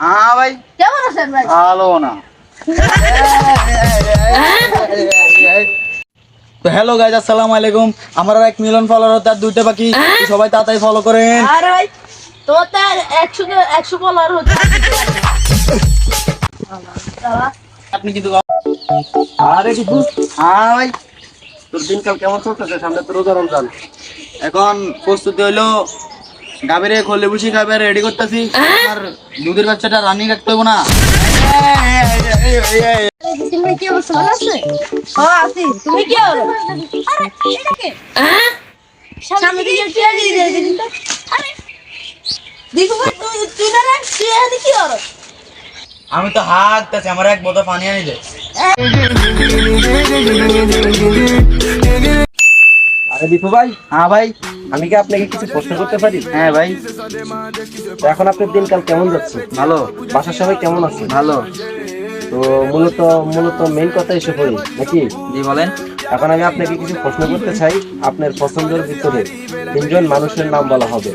হ্যাঁ ভাই। কেমন আছেন ভাই? ভালো না। তো হ্যালো গাইজ আসসালামু আলাইকুম। আমার এক মিলন ফলোয়ার তার দুইটা বাকি। সবাই তাড়াতাড়ি ফলো করেন আরে ভাই তোমার তো একশো একশো বলার হচ্ছে। আপনি কিন্তু আরে টিপু হ্যাঁ ভাই। তোর দিনকাল কেমন চলতেছে? সামনে তো রোজা রমজান। এখন প্রস্তুতি হইল গাভীরে খোলে বসি খাবে রেডি করতেছি। আর দুধের বাচ্চাটা রানিং রাখতে হব না। তুমি কি অবস্থা ভালো আছে? আছি। তুমি কি হলো আরে এটা কে? সামনে দিকে টিয়া দিয়ে দিয়ে দিন তো। আরে দেখো তুই তুই না রে টিয়া কি হলো আমি তো হাঁটতেছি আমার এক বোতল পানি আনি দে আরে দীপু ভাই হ্যাঁ ভাই আমি কি আপনাকে কিছু প্রশ্ন করতে পারি? হ্যাঁ ভাই। এখন আপনার দিনকাল কেমন যাচ্ছে? ভালো। বাসার সবাই কেমন আছে? ভালো। তো মূলত মূলত মেইন কথা এসে পড়ি নাকি? জি বলেন। এখন আমি আপনাকে কিছু প্রশ্ন করতে চাই। আপনার পছন্দের ভিতরে তিনজন মানুষের নাম বলা হবে।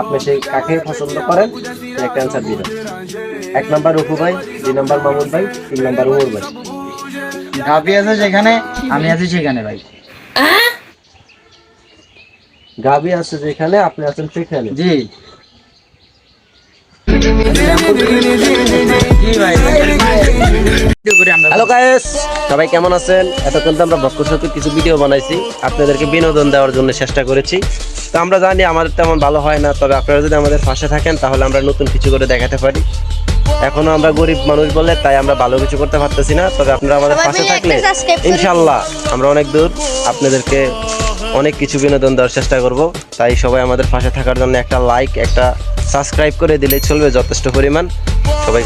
আপনি সেই কাকে পছন্দ করেন? একটা অ্যান্সার দিবেন এক নাম্বার রঘু ভাই দুই নাম্বার মামুন ভাই তিন নাম্বার উমর ভাই। গাভী আছে যেখানে আমি আছি সেখানে ভাই। গাবি আছে যেখানে আপনি আছেন সেখানে। জি। হ্যালো সবাই কেমন আছেন? এতক্ষণ তো আমরা বক্কর সাথে কিছু ভিডিও বানাইছি। আপনাদেরকে বিনোদন দেওয়ার জন্য চেষ্টা করেছি। তো আমরা জানি আমাদের তেমন ভালো হয় না তবে আপনারা যদি আমাদের পাশে থাকেন তাহলে আমরা নতুন কিছু করে দেখাতে পারি। এখনও আমরা গরিব মানুষ বলে তাই আমরা ভালো কিছু করতে পারতেছি না। তবে আপনারা আমাদের পাশে থাকলে ইনশাল্লাহ আমরা অনেক দূর আপনাদেরকে অনেক কিছু বিনোদন দেওয়ার চেষ্টা করব। তাই সবাই আমাদের পাশে থাকার জন্য একটা লাইক একটা সাবস্ক্রাইব করে দিলে চলবে যথেষ্ট পরিমাণ। সবাইকে